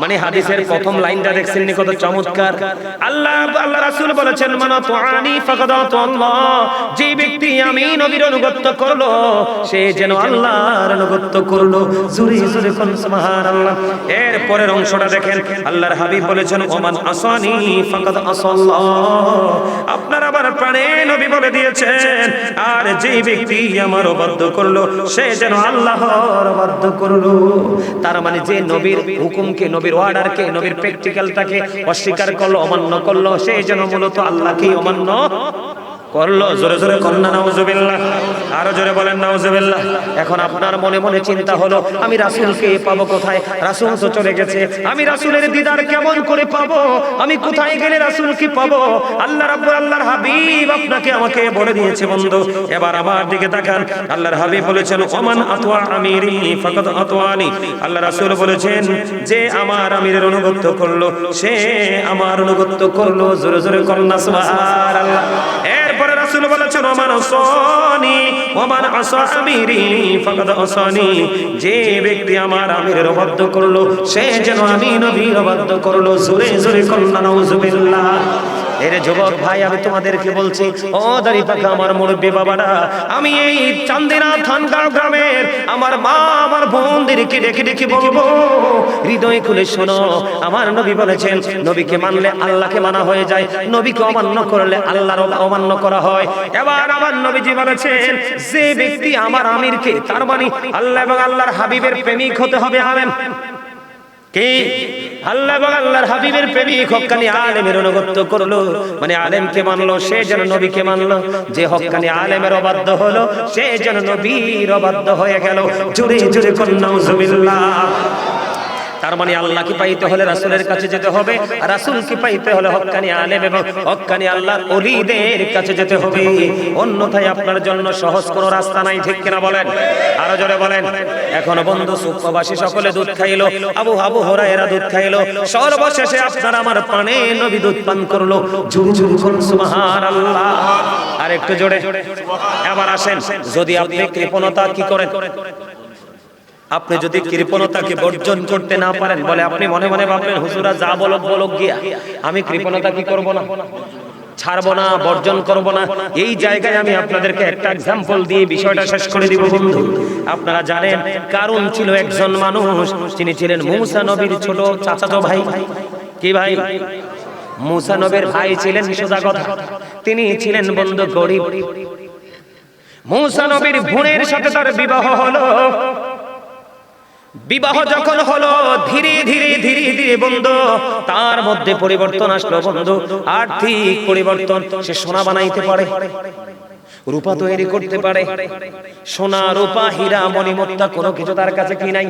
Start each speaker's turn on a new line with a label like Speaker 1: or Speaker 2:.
Speaker 1: মানে হাদিসের প্রথম লাইনটা দেখছেন নি কত চমৎকার। আল্লাহ আল্লাহ রাসূল বলেছেন মান তুআনি ফাকাদ আল্লাহ যে ব্যক্তি আমি নবীর অনুগত্য করল সে যেন আল্লাহর অনুগত্য করল। জুরি জুরি কোন সুবহানাল্লাহ। এর পরের অংশটা দেখেন আল্লাহর হাবিব বলেছেন ওমান আসানি ফাকাদ আসাল্লাহ। আপনার আবার প্রাণে নবী বলে দিয়েছেন আর যে ব্যক্তি আমার অবাধ্য করল সে যেন আল্লাহর অবাধ্য করল। তার মানে যে নবীর হুকুমকে নবীর অর্ডারকে নবীর প্র্যাকটিক্যালটাকে অস্বীকার করল অমান্য করল সেই জন্য মূলত আল্লাহকেই অমান্য করল, জোরে জোরে কন্যা, নাউজুবিল্লাহ। আরও জোরে বলেন, নাউজুবিল্লাহ। এখন আপনার মনে মনে চিন্তা হলো, আমি রাসূলকে পাবো কোথায়? রাসূল তো চলে গেছে। আমি রাসূলের দিদার কেমন করে পাবো? আমি কোথায় গেলে রাসূলকে পাবো? আল্লাহ রাব্বুল আল্লাহর হাবিব আপনাকে আমাকে বলে দিয়েছে, বন্ধু। এবার আমার দিকে তাকান। আল্লাহর হাবিব বলেছেন, ওমান আতওয়া আমিরি, ফাকাদ আতওয়ানি। আল্লাহ রাসূল বলেছেন, যে আমার আমিরের অনুগত্য করল, সে আমার অনুগত্য করল। জোরে জোরে কন্যা, সুবহানাল্লাহ। এরপরে রাসূল বলেছেন, ওমান আসানি, ওমান আসা আমিরি, ফাকাদ আসানি। যে ব্যক্তি আমার আমিরের অবাধ্য করল, সে যেন আমি নবীর অবাধ্য করল। জোরে জোরে কন্যা, নাউজুবিল্লাহ। এর যুবক ভাই, আমি তোমাদেরকে বলছি, ও দাড়ি পাকা আমার মুরব্বী বাবারা, আমি এই চান্দিনা থানগাঁও গ্রামের আমার মা, আমার বোনদেরকে ডেকে ডেকে বলব, হৃদয় খুলে শোনো, আমার নবী বলেছেন, নবীকে মানলে আল্লাহকে মানা হয়ে যায়, নবীকে অমান্য করলে আল্লাহর অমান্য করা হয়। এবার আমার নবীজি বলেছেন, যে ব্যক্তি আমার আমিরকে, তার মানে আল্লাহ এবং আল্লাহর হাবিবের প্রেমিক হতে হবে আলেম কি? আল্লাহ এবং আল্লাহর হাবিবের প্রেমিক হকানি আলেমের অনুগত্য করল। মানে আলেমকে মানলো, সে যেন নবীকে মানলো। যে হকানি আলেমের অবাধ্য হলো, সে যেন নবীর অবাধ্য হয়ে গেল। জুড়ে জুড়ে কন্যা তার মানে আল্লাহ কি পাইতে হলে রাসূলের কাছে যেতে হবে রাসূল কি পাইতে হলে হক্কানি আলেম এবং হক্কানি আল্লাহর ওলিদের কাছে যেতে হবে। অন্যথায় আপনার জন্য সহজ কোনো রাস্তা নাই, ঠিক কিনা বলেন? আরও জোরে বলেন। এখনও বন্ধু সুখবাসী সকলে দুধ খাইলো, আবু আবু হরায়রা দুধ খাইলো। সর্বশেষে আপনার আমার পানে নবী দুধ পান করল। ঝুড়ি ঝুড়ি কোন সুবহানাল্লাহ। আর একটু জোরে। এবার আসেন, যদি আপনি কৃপণতা কি করেন? আপনি যদি কৃপণতাকে বর্জন করতে না পারেন বলে আপনি মনে মনে ভাববেন হুজুরা যা বলক বলো গিয়া। আমি কৃপণতা কি করব না? ছাড়বো না বর্জন করব না? এই জায়গায় আমি আপনাদেরকে একটা এক্সাম্পল দিয়ে বিষয়টা শেষ করে দিব বন্ধু। আপনারা জানেন কারণ ছিল একজন মানুষ তিনি ছিলেন মুসা নবীর ছোট চাচাতো ভাই। কি ভাই? মুসা নবীর ভাই ছিলেন সোজা কথা। তিনি ছিলেন বন্ধু গরিব। মুসা নবীর বোনের সাথে তার বিবাহ হলো। বিবাহ যখন হলো ধীরে ধীরে ধীরে ধীরে বন্ধু তার মধ্যে পরিবর্তন আসলো বন্ধু। আর্থিক পরিবর্তন সে সোনা বানাইতে পারে রূপা তৈরি করতে পারে। সোনা রূপা হীরা মণিমত্তা কোনো কিছু তার কাছে কি নাই?